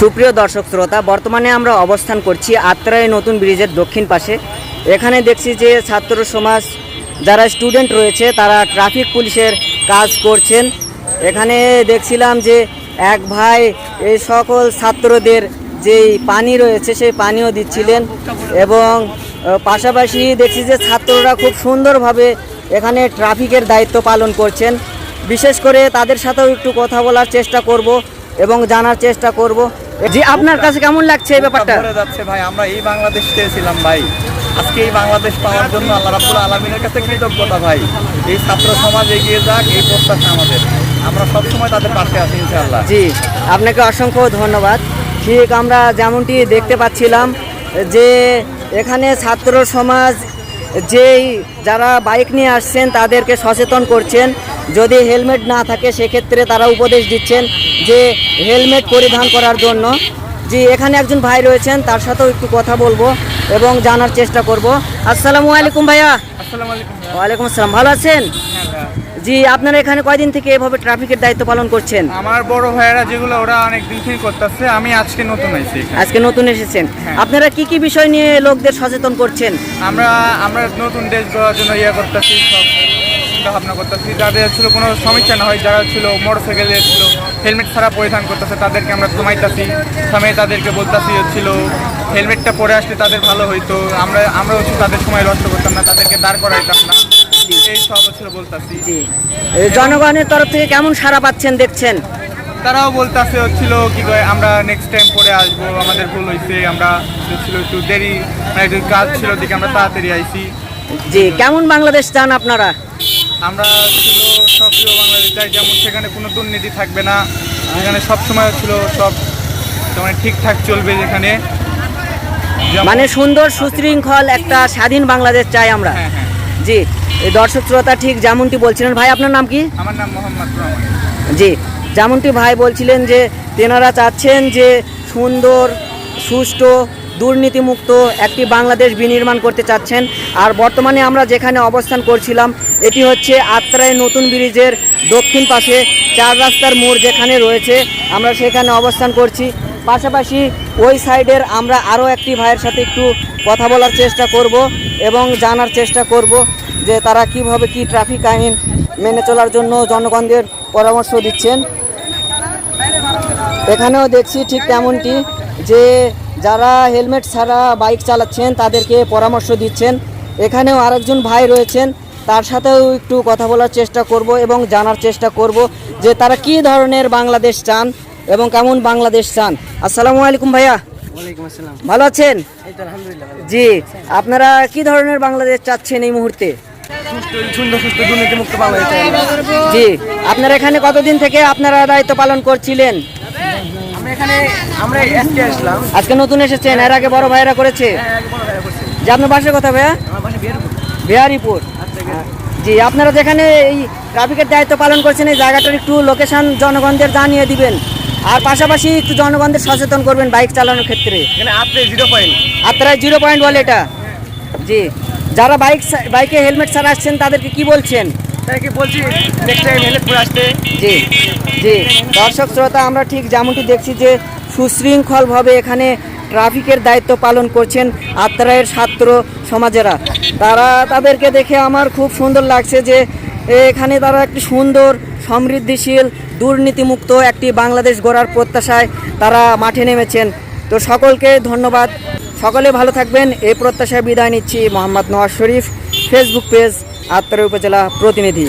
সুপ্রিয় দর্শক শ্রোতা, বর্তমানে আমরা অবস্থান করছি আত্রাই নতুন ব্রিজের দক্ষিণ পাশে। এখানে দেখছি যে ছাত্র সমাজ যারা স্টুডেন্ট রয়েছে, তারা ট্রাফিক পুলিশের কাজ করছেন। এখানে দেখছিলাম যে এক ভাই এই সকল ছাত্রদের যেই পানি রয়েছে, সেই পানিও দিচ্ছিলেন এবং পাশাপাশি দেখছি যে ছাত্ররা খুব সুন্দরভাবে এখানে ট্রাফিকের দায়িত্ব পালন করছেন। বিশেষ করে তাদের সাথেও একটু কথা বলার চেষ্টা করব এবং জানার চেষ্টা করব। জি আপনার কাছে কেমন লাগছে এই ব্যাপারটা? ভরে যাচ্ছে ভাই আমরা এই বাংলাদেশ চেয়েছিলাম ভাই। আজকে এই বাংলাদেশ পাওয়ার জন্য আল্লাহ রাব্বুল আলমিনের কাছে কৃতজ্ঞতা ভাই। এই ছাত্র সমাজ এগিয়ে যাক এই প্রত্যাশা আমাদের। আমরা সবসময় তাদের পাশে আছি ইনশাআল্লাহ। জি আপনাকে অসংখ্য ধন্যবাদ। ঠিক আমরা যেমনটি দেখতে পাচ্ছিলাম যে এখানে ছাত্র সমাজ যেই যারা বাইক নিয়ে আসছেন তাদেরকে সচেতন করছেন। যদি হেলমেট না থাকে সেক্ষেত্রে তারা উপদেশ দিচ্ছেন যে হেলমেট পরিধান করার জন্য। জি এখানে একজন ভাই রয়েছেন তার সাথেও একটু কথা বলব এবং জানার চেষ্টা করব। আসসালামু আলাইকুম ভাইয়া। আসসালামু আলাইকুম ওয়ালাইকুম আসসালাম ভালো আছেন? জি আপনারা এখানে কয়দিন থেকে এভাবে ট্রাফিকের দায়িত্ব পালন করছেন? আমার বড় ভাইয়েরা যেগুলো ওরা অনেক দিন থেকে করতেছে আমি আজকে নতুন আইছি আজকে নতুন এসেছেন। হ্যাঁ। আপনারা কি কি বিষয় নিয়ে লোকদের সচেতন করছেন? আমরা আমরা নতুন দেশ গড়ার জন্য ইয়ে করতেছি সব চিন্তা ভাবনা করতেছি। যাদের ছিল কোনো সমস্যা না হয় যারা ছিল মোটর সাইকেলে ছিল হেলমেট ছাড়া পরিধান করতেছে তাদেরকে আমরা থামাইতাছি থামিয়ে তাদেরকে বলতাছি ছিল হেলমেটটা পরে আসলে তাদের ভালো হইতো। আমরা আমরা হচ্ছে তাদের সময় নষ্ট করতাম না তাদেরকে দাঁড় করাইতাম না। এই সব হচ্ছিল বলতাছি। জনগণের তরফ থেকে কেমন সাড়া পাচ্ছেন দেখছেন? তারাও বলতাছে হচ্ছিল কি কয় আমরা নেক্সট টাইম পরে আসব আমাদের ভুল হয়েছে আমরা ছিল একটু দেরি মানে একটু কাজ ছিল দিকে আমরা তাড়াতাড়ি আইছি। জি কেমন বাংলাদেশ চান আপনারা? আমরা ছিল সক্রিয় বাংলাদেশ চাই যেমন সেখানে কোনো দুর্নীতি থাকবে না সেখানে সব সময় ছিল সব মানে ঠিকঠাক চলবে যেখানে। মানে সুন্দর সুশৃঙ্খল একটা স্বাধীন বাংলাদেশ চাই আমরা। হ্যাঁ হ্যাঁ। জি এই দর্শক শ্রোতা ঠিক যেমনটি বলছিলেন ভাই আপনার নাম কি? আমার নাম মোহাম্মদ জি যেমনটি ভাই বলছিলেন যে তেনারা চাচ্ছেন যে সুন্দর সুষ্ঠু দুর্নীতিমুক্ত একটি বাংলাদেশ বিনির্মাণ করতে চাচ্ছেন। আর বর্তমানে আমরা যেখানে অবস্থান করছিলাম, এটি হচ্ছে আত্রায় নতুন ব্রিজের দক্ষিণ পাশে, চার রাস্তার মোড় যেখানে রয়েছে, আমরা সেখানে অবস্থান করছি। পাশাপাশি ওই সাইডের আমরা আরও একটি ভাইয়ের সাথে একটু কথা বলার চেষ্টা করব এবং জানার চেষ্টা করব যে তারা কীভাবে কি ট্রাফিক আইন মেনে চলার জন্য জনগণদের পরামর্শ দিচ্ছেন। এখানেও দেখছি ঠিক তেমনটি যে যারা হেলমেট ছাড়া বাইক চালাচ্ছেন তাদেরকে পরামর্শ দিচ্ছেন। এখানেও আরেকজন ভাই রয়েছেন তার সাথেও একটু কথা বলার চেষ্টা করব এবং জানার চেষ্টা করব যে তারা কি ধরনের বাংলাদেশ চান এবং কেমন বাংলাদেশ চান। আসসালামু আলাইকুম ভাইয়া। ভালো আছেন। জি আপনারা কি ধরনের বাংলাদেশ চাচ্ছেন এই মুহূর্তে। জি আপনারা এখানে কতদিন থেকে আপনারা দায়িত্ব পালন করছিলেন? এখানে আমরা আজকে আসলাম। আজকে নতুন এসেছেন এর আগে বড় ভাইরা করেছে। হ্যাঁ। যে আপনার বাসার কথা ভাইয়া? বিহারিপুর। আচ্ছা। জি আপনারা যেখানে এই ট্রাফিকের দায়িত্ব পালন করছেন এই জায়গাটার একটু লোকেশন জনগণদের জানিয়ে দিবেন। আর পাশাপাশি একটু জনগণদের সচেতন করবেন বাইক চালানোর ক্ষেত্রে। জিরো পয়েন্ট আপনারা জিরো পয়েন্ট বলে এটা। জি যারা বাইক বাইকে হেলমেট ছাড়া আসছেন তাদেরকে কি বলছেন? দর্শক, শ্রোতা, আমরা ঠিক যেমনটি দেখছি যে সুশৃঙ্খলভাবে এখানে ট্রাফিকের দায়িত্ব পালন করছেন আত্রায়ের ছাত্র সমাজেরা। তারা তাদেরকে দেখে আমার খুব সুন্দর লাগছে যে এখানে তারা একটি সুন্দর, সমৃদ্ধিশীল, দুর্নীতিমুক্ত একটি বাংলাদেশ গড়ার প্রত্যাশায় তারা মাঠে নেমেছেন। তো সকলকে ধন্যবাদ। সকলে ভালো থাকবেন। এই প্রত্যাশায় বিদায় নিচ্ছি মোহাম্মদ নওয়াজ শরীফ। ফেসবুক পেজ ಹತ್ತು ರೂಪಾಯಿ ಚಲ ಪ್ರತಿನಿಧಿ